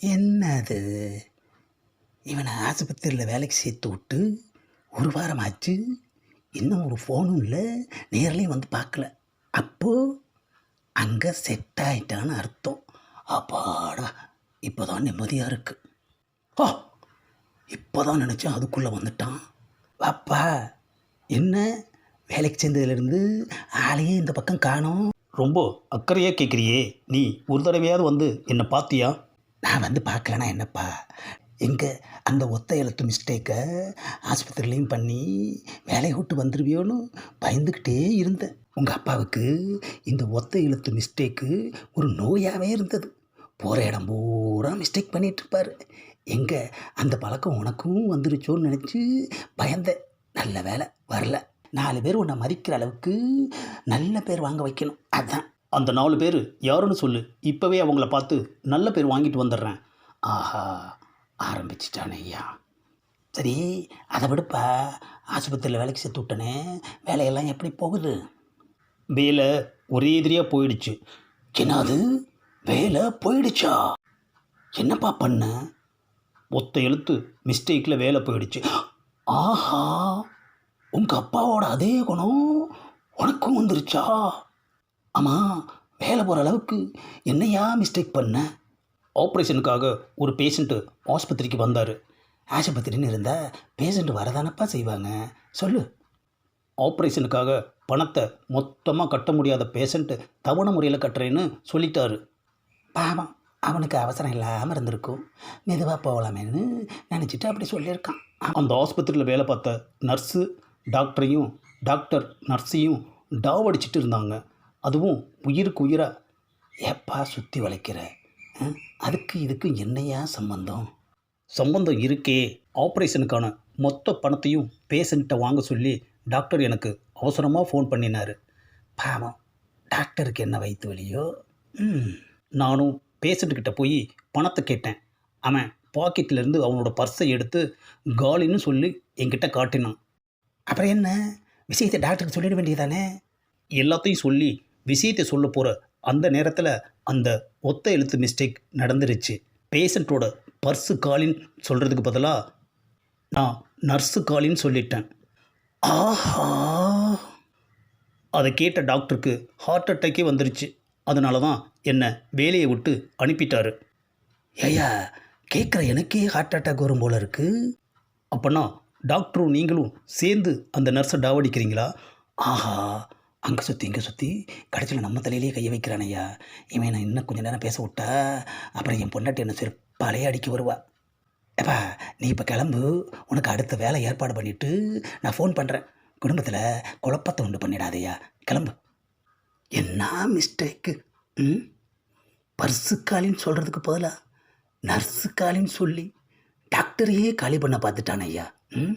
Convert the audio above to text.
என்னது? இவனை ஆஸ்பத்திரியில் வேலைக்கு சேர்த்து விட்டு ஒரு வாரம் ஆச்சு இன்னும் ஒரு ஃபோனும் இல்லை. நேர்லேயும் வந்து பார்க்கல. அப்போது அங்கே செட் ஆயிட்டான்னு அர்த்தம். அப்பாடா இப்போ தான் நிம்மதியாக இருக்குது ஓ இப்போ தான் நினச்சேன் அதுக்குள்ளே வந்துட்டான். வாப்பா என்ன? வேலைக்கு சேர்ந்ததுலேருந்து ஆளையே இந்த பக்கம் காணோம். ரொம்ப அக்கறையாக கேட்குறியே நீ ஒரு தடவையாவது வந்து என்னை பார்த்தியா? நான் வந்து பார்க்கலனா என்னப்பா? எங்கே அந்த ஒத்த எழுத்து மிஸ்டேக்கை ஆஸ்பத்திரிலையும் பண்ணி வேலையை விட்டு வந்துடுவியோன்னு பயந்துக்கிட்டே இருந்தேன். உங்கள் அப்பாவுக்கு இந்த ஒத்த எழுத்து மிஸ்டேக்கு ஒரு நோயாகவே இருந்தது. போகிற இடம் பூரா மிஸ்டேக் பண்ணிகிட்ருப்பார் எங்கே அந்த பழக்கம் உனக்கும் வந்துருச்சோன்னு நினச்சி பயந்தேன். நல்ல வேலை வரல. நாலு பேர் உன்னை மதிக்கிற அளவுக்கு நல்ல பேர் வாங்க வைக்கணும். அதுதான் அந்த நாலு பேர் யாருன்னு சொல்லு. இப்போவே அவங்கள பார்த்து நல்ல பேர் வாங்கிட்டு வந்துடுறேன். ஆஹா ஆரம்பிச்சிட்டானே ஐயா. சரி அதை விடுப்பா. ஆஸ்பத்திரியில் வேலைக்கு சேர்த்து விட்டனே. வேலையெல்லாம் எப்படி போகுது? வேலை ஒரே எதிரியாக போயிடுச்சு. என்னது? வேலை போயிடுச்சா? என்னப்பா பண்ண? ஒத்த எழுத்து மிஸ்டேக்கில் வேலை போயிடுச்சு. ஆஹா உங்கள் அப்பாவோட அதே குணம் உனக்கும் வந்துருச்சா? ஆமாம் வேலை போகிற அளவுக்கு என்னையா மிஸ்டேக் பண்ண? ஆப்ரேஷனுக்காக ஒரு பேஷண்ட்டு ஆஸ்பத்திரிக்கு வந்தார். ஆஸ்பத்திரின்னு இருந்தால் பேஷண்ட் வரதானப்பா செய்வாங்க? சொல்லு. ஆப்ரேஷனுக்காக பணத்தை மொத்தமாக கட்ட முடியாத பேஷண்ட்டு தவணை முறையில் கட்டுறேன்னு சொல்லிட்டாரு. பாவம் அவனுக்கு அவசரம் இல்லாமல் இருந்திருக்கும். மெதுவாக போகலாமேன்னு நினச்சிட்டு அப்படி சொல்லியிருக்கான். அந்த ஆஸ்பத்திரியில் வேலை பார்த்த நர்ஸு டாக்டரையும் டாக்டர் நர்ஸையும் டாவ் அடிச்சிட்டு இருந்தாங்க. அதுவும் உயிருக்கு உயிராக ஏப்பா சுற்றி வளைக்கிற? அதுக்கு இதுக்கு என்னையா சம்பந்தம்? சம்பந்தம் இருக்கே. ஆப்ரேஷனுக்கான மொத்த பணத்தையும் பேஷண்ட்டை வாங்க சொல்லி டாக்டர் எனக்கு அவசரமாக ஃபோன் பண்ணினார். பாவம். டாக்டருக்கு என்ன வயிற்று வலியோ? நானும் பேஷண்ட்டுக்கிட்ட போய் பணத்தை கேட்டேன். அவன் பாக்கெட்லேருந்து அவனோட பர்ஸை எடுத்து காலின்னு சொல்லி என்கிட்ட காட்டினான். அப்புறம் என்ன? விஷயத்தை டாக்டருக்கு சொல்லிட வேண்டியதானே? எல்லாத்தையும் சொல்லி விஷயத்தை சொல்ல போகிற அந்த நேரத்தில் அந்த ஒத்த எழுத்து மிஸ்டேக் நடந்துருச்சு. பேஷண்ட்டோட பர்ஸு காலின்னு சொல்கிறதுக்கு பதிலாக நான் நர்ஸு காலின்னு சொல்லிட்டேன். ஆஹா! அதை கேட்ட டாக்டருக்கு ஹார்ட் அட்டாக்கே வந்துருச்சு. அதனால தான் என்னை வேலையை விட்டு அனுப்பிட்டாரு. ஏயா கேட்குற எனக்கே ஹார்ட் அட்டாக் வரும் போல இருக்குது அப்போனா டாக்டரும் நீங்களும் சேர்ந்து அந்த நர்ஸை டாவடிக்கிறீங்களா? ஆஹா! அங்கே சுற்றி இங்கே சுற்றி கடைசியில் நம்ம தலையிலேயே கையை வைக்கிறானையா இவன் நான் இன்னும் கொஞ்சம் நேரம் பேச விட்டா? அப்புறம் என் பொண்டாட்டி என்ன செருப்பாலே அடிக்க வருவா. ஏப்பா நீ இப்போ கிளம்பு. உனக்கு அடுத்த வேலை ஏற்பாடு பண்ணிவிட்டு நான் ஃபோன் பண்ணுறேன் குடும்பத்தில் குழப்பத்தை உண்டு பண்ணிடாதையா. கிளம்பு. என்ன மிஸ்டேக்கு ம்? பர்ஸு காலின்னு சொல்கிறதுக்கு பதிலாக நர்ஸு காலின்னு சொல்லி டாக்டரையே காலி பண்ண பார்த்துட்டான் ஐயா. ம்?